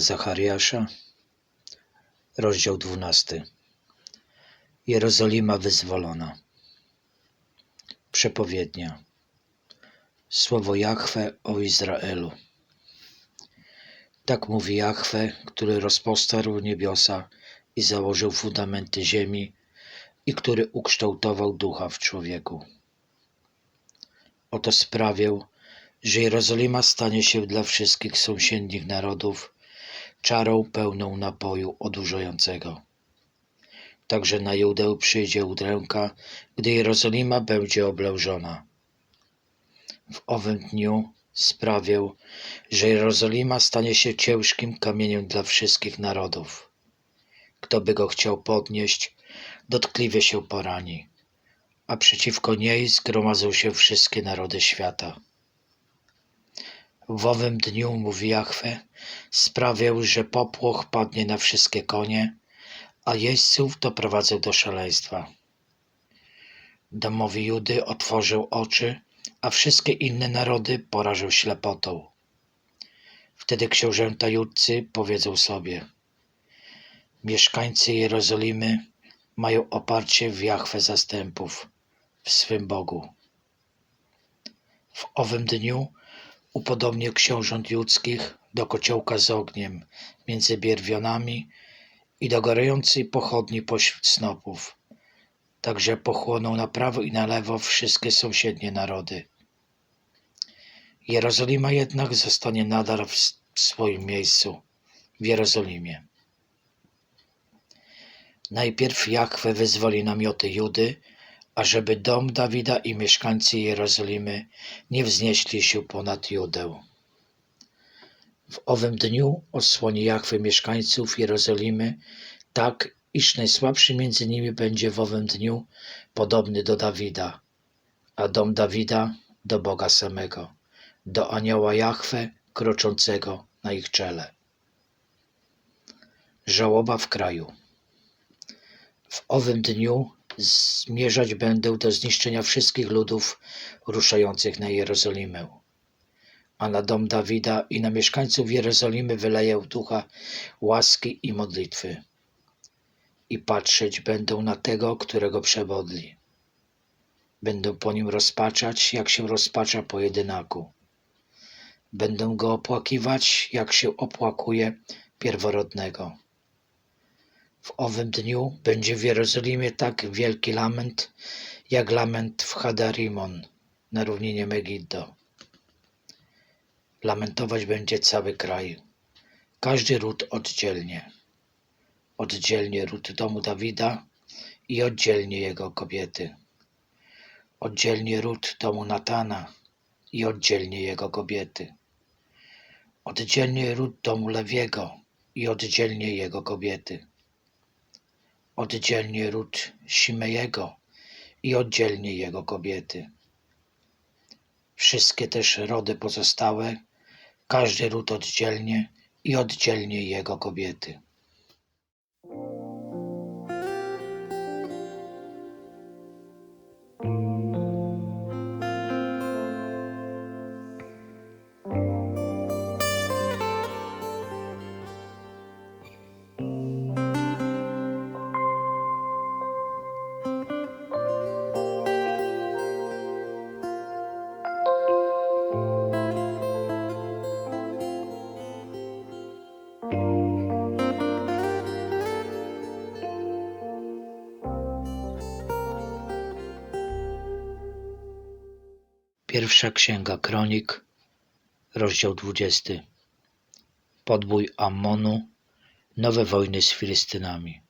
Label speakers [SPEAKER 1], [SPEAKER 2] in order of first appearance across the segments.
[SPEAKER 1] Zachariasza, rozdział 12. Jerozolima wyzwolona. Przepowiednia. Słowo Jahwe o Izraelu. Tak mówi Jahwe, który rozpostarł niebiosa i założył fundamenty ziemi i który ukształtował ducha w człowieku. Oto sprawię, że Jerozolima stanie się dla wszystkich sąsiednich narodów czarą pełną napoju odurzającego. Także na Judę przyjdzie udręka, gdy Jerozolima będzie oblężona. W owym dniu sprawię, że Jerozolima stanie się ciężkim kamieniem dla wszystkich narodów. Kto by go chciał podnieść, dotkliwie się porani, a przeciwko niej zgromadzą się wszystkie narody świata. W owym dniu, mówi Jahwe, sprawię, że popłoch padnie na wszystkie konie, a jeźdźców doprowadzę do szaleństwa. Domowi Judy otworzę oczy, a wszystkie inne narody porażę ślepotą. Wtedy książęta judcy powiedzą sobie: Mieszkańcy Jerozolimy mają oparcie w Jahwe zastępów, w swym Bogu. W owym dniu upodobnię książąt judzkich do kociołka z ogniem między bierwionami i do gorącej pochodni pośród snopów. Także pochłoną na prawo i na lewo wszystkie sąsiednie narody. Jerozolima jednak zostanie nadal w swoim miejscu, w Jerozolimie. Najpierw Jahwe wyzwoli namioty Judy, ażeby dom Dawida i mieszkańcy Jerozolimy nie wznieśli się ponad Judę. W owym dniu osłoni Jahwe mieszkańców Jerozolimy tak, iż najsłabszy między nimi będzie w owym dniu podobny do Dawida, a dom Dawida do Boga samego, do anioła Jahwe kroczącego na ich czele. Żałoba w kraju. W owym dniu zmierzać będę do zniszczenia wszystkich ludów ruszających na Jerozolimę. A na dom Dawida i na mieszkańców Jerozolimy wyleję ducha łaski i modlitwy. I patrzeć będą na tego, którego przewodli. Będę po nim rozpaczać, jak się rozpacza po jedynaku. Będę go opłakiwać, jak się opłakuje pierworodnego. W owym dniu będzie w Jerozolimie tak wielki lament, jak lament w Hadarimon na równinie Megiddo. Lamentować będzie cały kraj, każdy ród oddzielnie. Oddzielnie ród domu Dawida i oddzielnie jego kobiety. Oddzielnie ród domu Natana i oddzielnie jego kobiety. Oddzielnie ród domu Lewiego i oddzielnie jego kobiety oddzielnie ród Simejego i oddzielnie jego kobiety. Wszystkie też rody pozostałe, każdy ród oddzielnie i oddzielnie jego kobiety. Pierwsza Księga Kronik, rozdział 20. Podbój Ammonu, nowe wojny z Filistynami.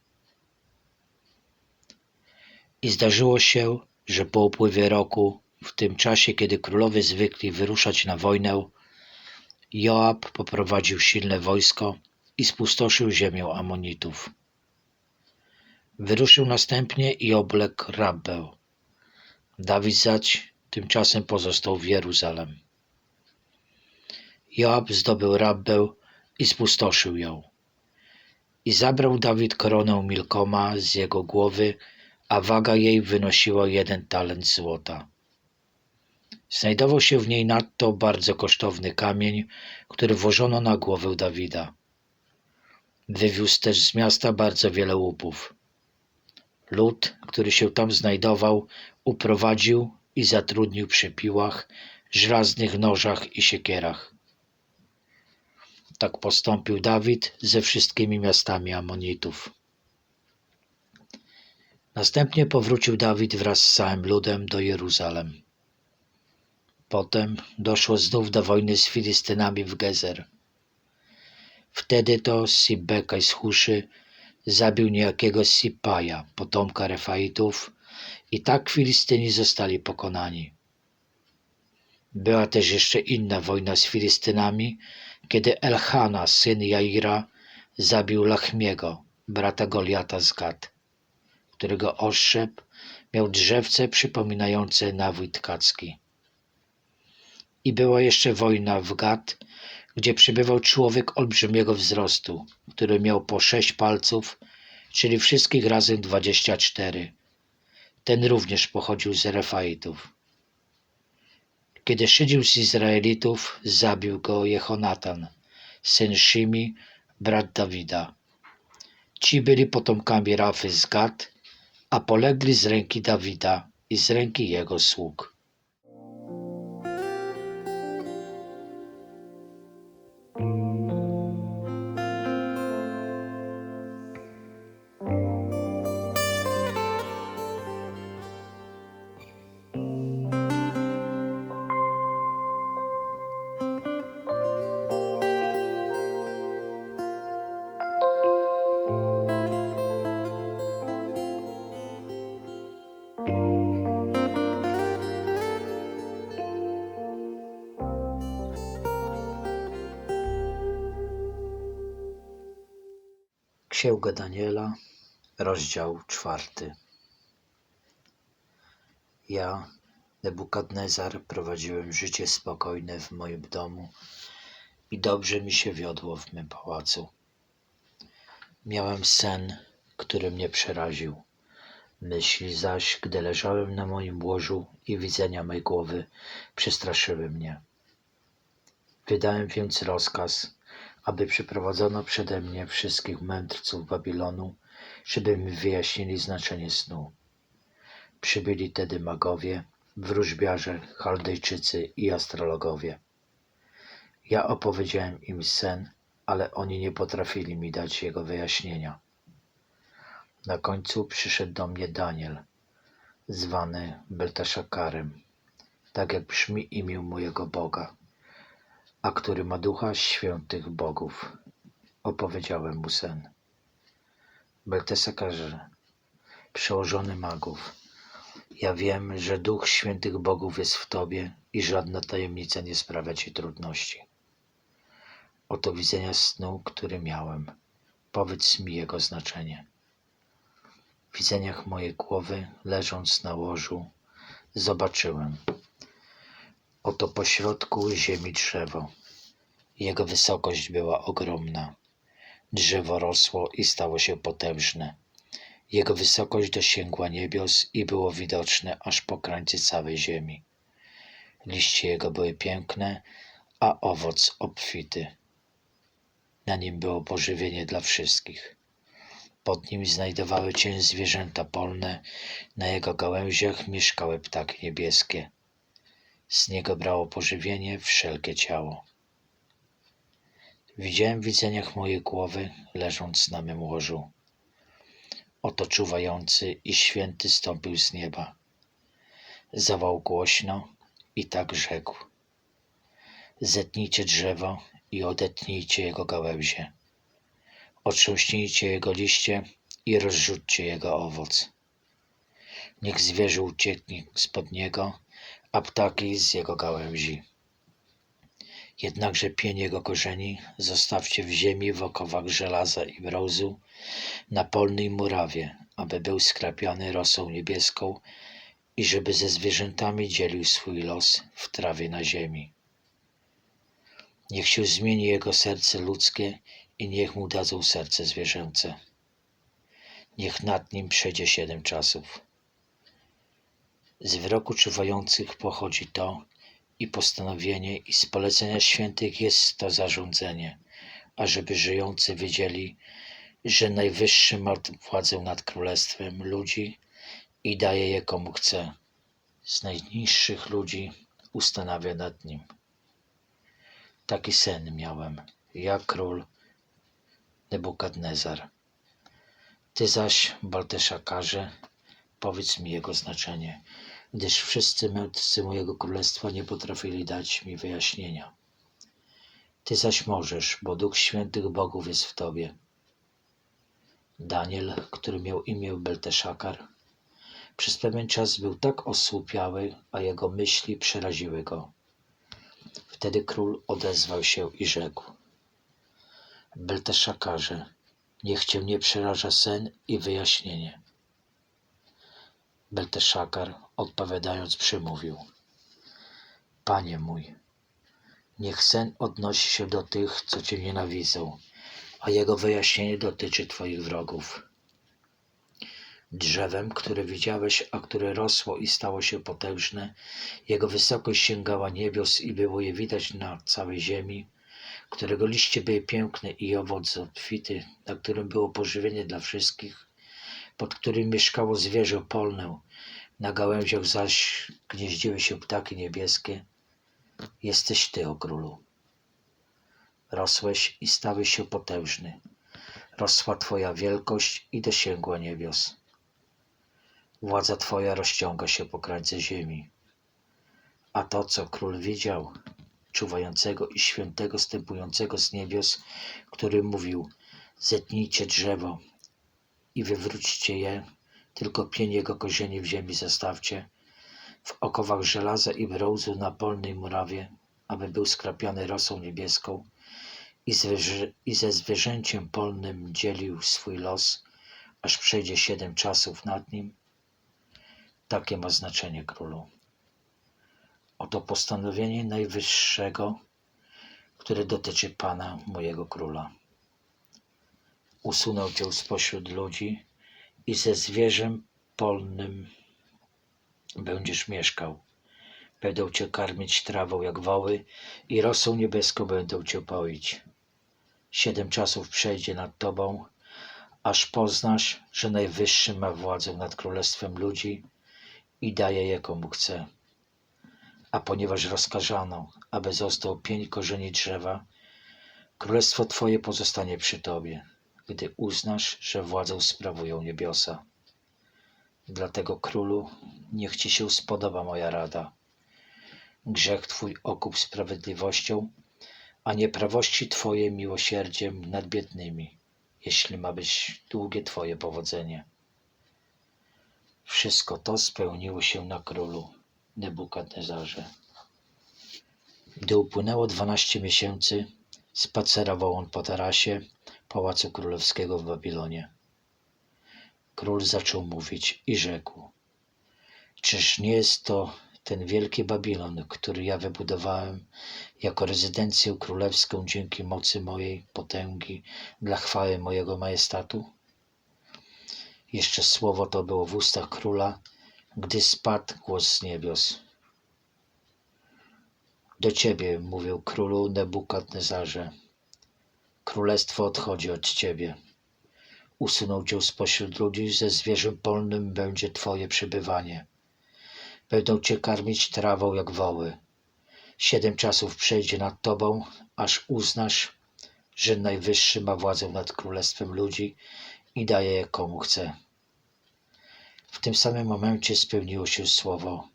[SPEAKER 1] I zdarzyło się, że po upływie roku, w tym czasie, kiedy królowie zwykli wyruszać na wojnę, Joab poprowadził silne wojsko i spustoszył ziemię Amonitów. Wyruszył następnie i obległ Rabbę. Dawid zaś tymczasem pozostał w Jeruzalem. Joab zdobył Rabbę i spustoszył ją. I zabrał Dawid koronę Milkoma z jego głowy, a waga jej wynosiła jeden talent złota. Znajdował się w niej nadto bardzo kosztowny kamień, który włożono na głowę Dawida. Wywiózł też z miasta bardzo wiele łupów. Lud, który się tam znajdował, uprowadził i zatrudnił przy piłach, żelaznych nożach i siekierach. Tak postąpił Dawid ze wszystkimi miastami Amonitów. Następnie powrócił Dawid wraz z całym ludem do Jeruzalem. Potem doszło znów do wojny z Filistynami w Gezer. Wtedy to Sibekaj z Huszy zabił niejakiego Sipaja, potomka Refaitów, i tak Filistyni zostali pokonani. Była też jeszcze inna wojna z Filistynami, kiedy Elchana, syn Jaira, zabił Lachmiego, brata Goliata z Gad, którego oszczep miał drzewce przypominające nawój tkacki. I była jeszcze wojna w Gad, gdzie przybywał człowiek olbrzymiego wzrostu, który miał po sześć palców, czyli wszystkich razem dwadzieścia cztery. Ten również pochodził z Refaitów. Kiedy szydził z Izraelitów, zabił go Jehonatan, syn Shimi, brat Dawida. Ci byli potomkami Rafy z Gad, a polegli z ręki Dawida i z ręki jego sług. Księga Daniela, rozdział czwarty. Ja, Nebukadnezar, prowadziłem życie spokojne w moim domu i dobrze mi się wiodło w mym pałacu. Miałem sen, który mnie przeraził. Myśli zaś, gdy leżałem na moim łożu i widzenia mej głowy przestraszyły mnie. Wydałem więc rozkaz, aby przyprowadzono przede mnie wszystkich mędrców Babilonu, żeby mi wyjaśnili znaczenie snu. Przybyli tedy magowie, wróżbiarze, chaldejczycy i astrologowie. Ja opowiedziałem im sen, ale oni nie potrafili mi dać jego wyjaśnienia. Na końcu przyszedł do mnie Daniel, zwany Beltaszakarem, tak jak brzmi imię mojego Boga a który ma ducha świętych bogów. Opowiedziałem mu sen. Beltesakarze, przełożony magów, ja wiem, że duch świętych bogów jest w tobie i żadna tajemnica nie sprawia ci trudności. Oto widzenia snu, który miałem. Powiedz mi jego znaczenie. W widzeniach mojej głowy, leżąc na łożu, zobaczyłem, Oto pośrodku ziemi drzewo. Jego wysokość była ogromna. Drzewo rosło i stało się potężne. Jego wysokość dosięgła niebios i było widoczne aż po krańce całej ziemi. Liście jego były piękne, a owoc obfity. Na nim było pożywienie dla wszystkich. Pod nim znajdowały się zwierzęta polne, na jego gałęziach mieszkały ptaki niebieskie. Z niego brało pożywienie wszelkie ciało. Widziałem w widzeniach mojej głowy, leżąc na mym łożu. Oto czuwający i święty stąpił z nieba. Zawał głośno i tak rzekł. Zetnijcie drzewo i odetnijcie jego gałęzie. Otrząśnijcie jego liście i rozrzućcie jego owoc. Niech zwierzę ucieknie spod niego, a ptaki z jego gałęzi. Jednakże pień jego korzeni zostawcie w ziemi w okowach żelaza i mrozu, na polnej murawie, aby był skrapiany rosą niebieską i żeby ze zwierzętami dzielił swój los w trawie na ziemi. Niech się zmieni jego serce ludzkie i niech mu dadzą serce zwierzęce. Niech nad nim przejdzie siedem czasów. Z wyroku czuwających pochodzi to i postanowienie i z polecenia świętych jest to zarządzenie, ażeby żyjący wiedzieli, że Najwyższy ma władzę nad królestwem ludzi i daje je komu chce. Z najniższych ludzi ustanawia nad nim. Taki sen miałem, ja król Nebukadnezar. Ty zaś, Balteszakarze, powiedz mi jego znaczenie, gdyż wszyscy mędrcy mojego królestwa nie potrafili dać mi wyjaśnienia. Ty zaś możesz, bo Duch Świętych Bogów jest w tobie. Daniel, który miał imię Belteszakar, przez pewien czas był tak osłupiały, a jego myśli przeraziły go. Wtedy król odezwał się i rzekł: Belteszakarze, niech cię nie przeraża sen i wyjaśnienie. Belteszakar, odpowiadając, przemówił: Panie mój, niech sen odnosi się do tych, co cię nienawidzą, a jego wyjaśnienie dotyczy twoich wrogów. Drzewem, które widziałeś, a które rosło i stało się potężne, jego wysokość sięgała niebios i było je widać na całej ziemi, którego liście były piękne i owoc obfity, na którym było pożywienie dla wszystkich, pod którym mieszkało zwierzę polne, na gałęziach zaś gnieździły się ptaki niebieskie. Jesteś Ty, o królu. Rosłeś i stałeś się potężny. Rosła Twoja wielkość i dosięgła niebios. Władza Twoja rozciąga się po krańce ziemi. A to, co król widział, czuwającego i świętego stępującego z niebios, który mówił: Zetnijcie drzewo i wywróćcie je, tylko pień jego korzeni w ziemi zostawcie, w okowach żelaza i brązu na polnej murawie, aby był skrapiany rosą niebieską i, zwierzę, i ze zwierzęciem polnym dzielił swój los, aż przejdzie siedem czasów nad nim. Takie ma znaczenie królu. Oto postanowienie Najwyższego, które dotyczy Pana mojego króla. Usunął Cię spośród ludzi i ze zwierzem polnym będziesz mieszkał. Będą Cię karmić trawą jak woły i rosą niebieską będą Cię poić. Siedem czasów przejdzie nad Tobą, aż poznasz, że Najwyższy ma władzę nad królestwem ludzi i daje je komu chce. A ponieważ rozkazano, aby został pień korzeni drzewa, królestwo Twoje pozostanie przy Tobie, gdy uznasz, że władzę sprawują niebiosa. Dlatego, królu, niech Ci się spodoba moja rada. Grzech Twój okup sprawiedliwością, a nieprawości Twoje miłosierdziem nad biednymi, jeśli ma być długie Twoje powodzenie. Wszystko to spełniło się na królu Nebukadnezarze. Gdy upłynęło dwanaście miesięcy, spacerował on po tarasie Pałacu Królewskiego w Babilonie. Król zaczął mówić i rzekł: Czyż nie jest to ten wielki Babilon, który ja wybudowałem jako rezydencję królewską dzięki mocy mojej potęgi dla chwały mojego majestatu? Jeszcze słowo to było w ustach króla, gdy spadł głos z niebios. Do ciebie, mówił królu Nebukadnezarze. Królestwo odchodzi od ciebie. Usunął cię spośród ludzi, ze zwierzę polnym będzie twoje przybywanie. Będą cię karmić trawą jak woły. Siedem czasów przejdzie nad tobą, aż uznasz, że Najwyższy ma władzę nad królestwem ludzi i daje je komu chce. W tym samym momencie spełniło się słowo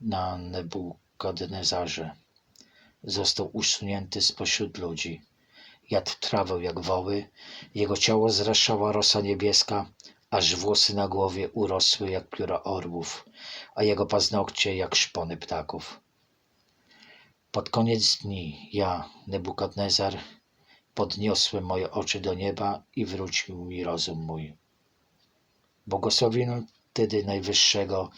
[SPEAKER 1] na Nebukadnezarze. Został usunięty spośród ludzi. Jadł trawę jak woły, jego ciało zraszała rosa niebieska, aż włosy na głowie urosły jak pióra orłów, a jego paznokcie jak szpony ptaków. Pod koniec dni ja, Nebukadnezar, podniosłem moje oczy do nieba i wrócił mi rozum mój. Błogosławiłem wtedy Najwyższego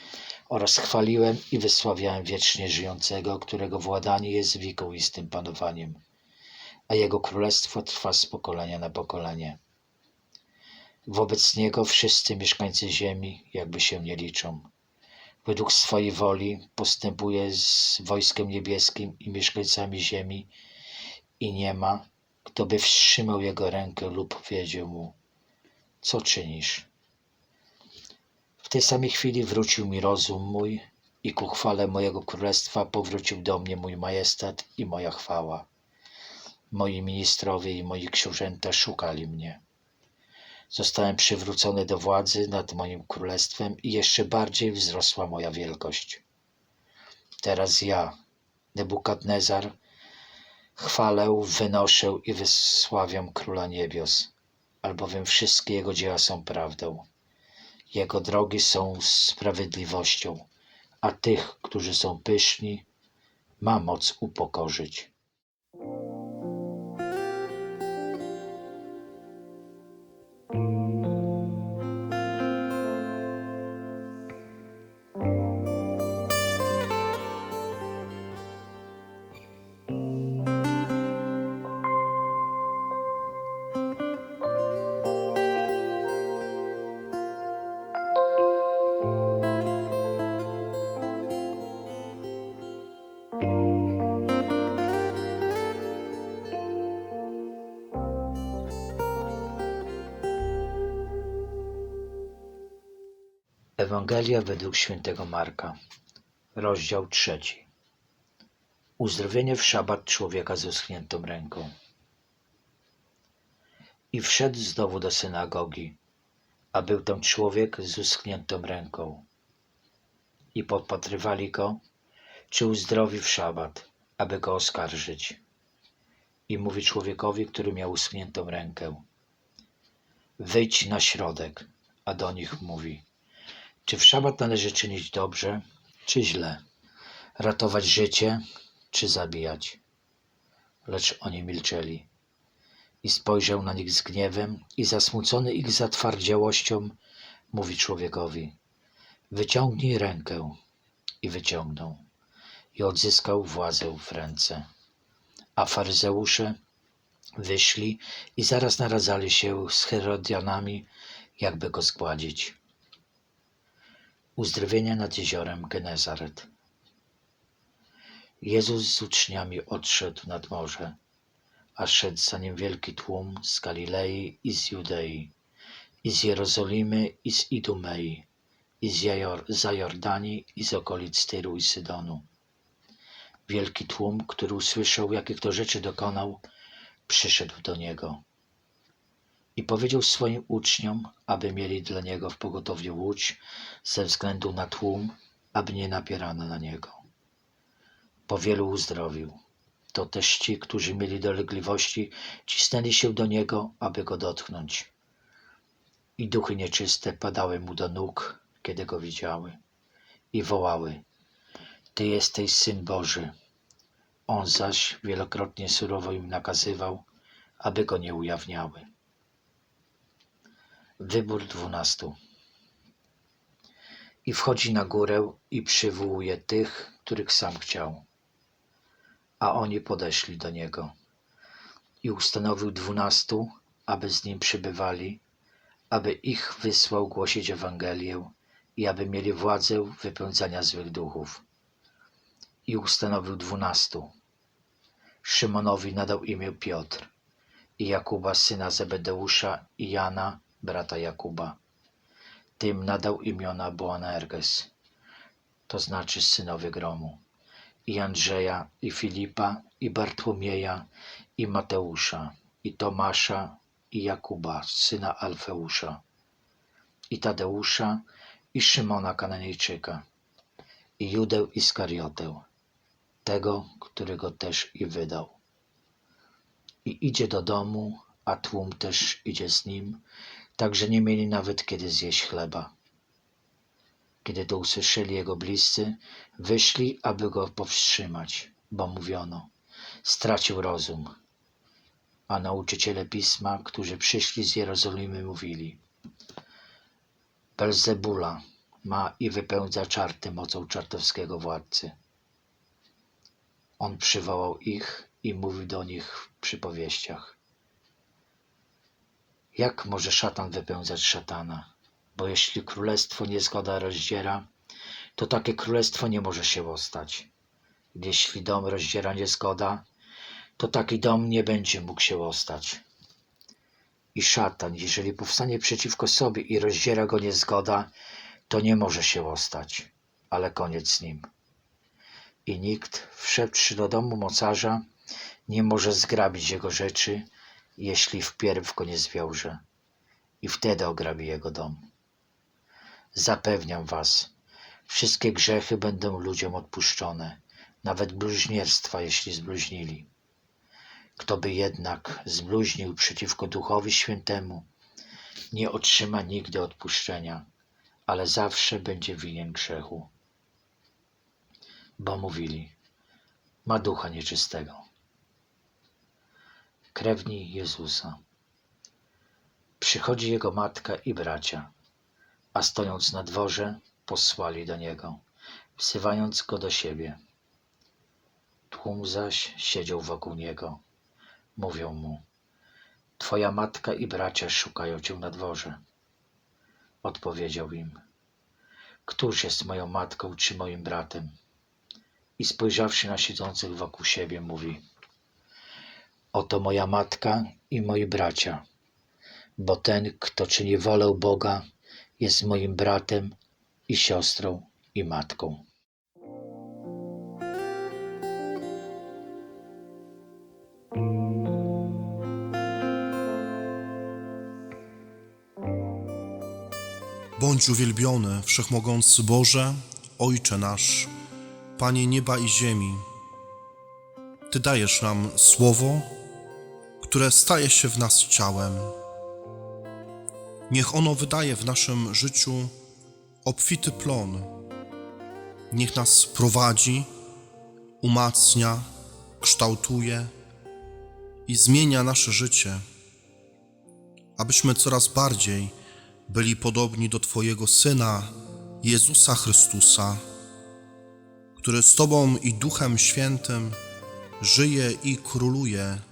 [SPEAKER 1] oraz chwaliłem i wysławiałem wiecznie żyjącego, którego władanie jest wiekuistym panowaniem, a jego królestwo trwa z pokolenia na pokolenie. Wobec niego wszyscy mieszkańcy ziemi jakby się nie liczą. Według swojej woli postępuje z wojskiem niebieskim i mieszkańcami ziemi i nie ma, kto by wstrzymał jego rękę lub powiedział mu, co czynisz? W tej samej chwili wrócił mi rozum mój i ku chwale mojego królestwa powrócił do mnie mój majestat i moja chwała. Moi ministrowie i moi książęta szukali mnie. Zostałem przywrócony do władzy nad moim królestwem i jeszcze bardziej wzrosła moja wielkość. Teraz ja, Nebukadnezar, chwalę, wynoszę i wysławiam Króla Niebios, albowiem wszystkie Jego dzieła są prawdą. Jego drogi są sprawiedliwością, a tych, którzy są pyszni, ma moc upokorzyć. Ewangelia według świętego Marka, rozdział trzeci. Uzdrowienie w szabat człowieka z uschniętą ręką. I wszedł znowu do synagogi, a był tam człowiek z uschniętą ręką. I podpatrywali go, czy uzdrowi w szabat, aby go oskarżyć. I mówi człowiekowi, który miał uschniętą rękę: Wyjdź na środek, a do nich mówi: Czy w szabat należy czynić dobrze, czy źle? Ratować życie, czy zabijać? Lecz oni milczeli. I spojrzał na nich z gniewem i zasmucony ich zatwardziałością mówi człowiekowi: Wyciągnij rękę. I wyciągnął. I odzyskał władzę w ręce. A faryzeusze wyszli i zaraz naradzali się z Herodianami, jakby go zgładzić. Uzdrowienie nad jeziorem Genezaret. Jezus z uczniami odszedł nad morze, a szedł za nim wielki tłum z Galilei i z Judei, i z Jerozolimy i z Idumei, i z Jajor- za Jordanii i z okolic Tyru i Sydonu. Wielki tłum, który usłyszał, jakich to rzeczy dokonał, przyszedł do niego. I powiedział swoim uczniom, aby mieli dla niego w pogotowiu łódź ze względu na tłum, aby nie napierano na niego. Po wielu uzdrowił. To też ci, którzy mieli dolegliwości, cisnęli się do niego, aby go dotknąć. I duchy nieczyste padały mu do nóg, kiedy go widziały, i wołały: Ty jesteś syn Boży. On zaś wielokrotnie surowo im nakazywał, aby go nie ujawniały. Wybór dwunastu. I wchodzi na górę i przywołuje tych, których sam chciał. A oni podeszli do niego. I ustanowił dwunastu, aby z nim przybywali, aby ich wysłał głosić Ewangelię i aby mieli władzę wypędzania złych duchów. I ustanowił dwunastu. Szymonowi nadał imię Piotr, i Jakuba syna Zebedeusza i Jana, brata Jakuba. Tym nadał imiona Boanerges, to znaczy synowie gromu, i Andrzeja, i Filipa, i Bartłomieja, i Mateusza, i Tomasza, i Jakuba, syna Alfeusza, i Tadeusza, i Szymona Kananejczyka, i Judę Iskariotę, tego, który go też i wydał. I idzie do domu, a tłum też idzie z nim, tak że nie mieli nawet kiedy zjeść chleba. Kiedy to usłyszeli jego bliscy, wyszli, aby go powstrzymać, bo mówiono, stracił rozum. A nauczyciele pisma, którzy przyszli z Jerozolimy, mówili, Belzebula ma i wypełdza czarty mocą czartowskiego władcy. On przywołał ich i mówił do nich w przypowieściach. Jak może szatan wypełniać szatana? Bo jeśli królestwo niezgoda rozdziera, to takie królestwo nie może się ostać. Jeśli dom rozdziera niezgoda, to taki dom nie będzie mógł się ostać. I szatan, jeżeli powstanie przeciwko sobie i rozdziera go niezgoda, to nie może się ostać, ale koniec z nim. I nikt, wszedłszy do domu mocarza, nie może zgrabić jego rzeczy, jeśli wpierw go nie zwiąże. I wtedy ograbi jego dom. Zapewniam was, wszystkie grzechy będą ludziom odpuszczone, nawet bluźnierstwa, jeśli zbluźnili. Kto by jednak zbluźnił przeciwko Duchowi Świętemu, nie otrzyma nigdy odpuszczenia, ale zawsze będzie winien grzechu. Bo mówili, ma ducha nieczystego. Krewni Jezusa. Przychodzi jego matka i bracia, a stojąc na dworze, posłali do niego, wzywając go do siebie. Tłum zaś siedział wokół niego. Mówią mu: Twoja matka i bracia szukają cię na dworze. Odpowiedział im: Któż jest moją matką czy moim bratem? I spojrzawszy na siedzących wokół siebie, mówi: Oto moja matka i moi bracia, bo ten, kto czyni wolę Boga, jest moim bratem i siostrą i matką.
[SPEAKER 2] Bądź uwielbiony, wszechmogący Boże, Ojcze nasz, Panie nieba i ziemi. Ty dajesz nam słowo, które staje się w nas ciałem. Niech ono wydaje w naszym życiu obfity plon. Niech nas prowadzi, umacnia, kształtuje i zmienia nasze życie, abyśmy coraz bardziej byli podobni do Twojego Syna, Jezusa Chrystusa, który z Tobą i Duchem Świętym żyje i króluje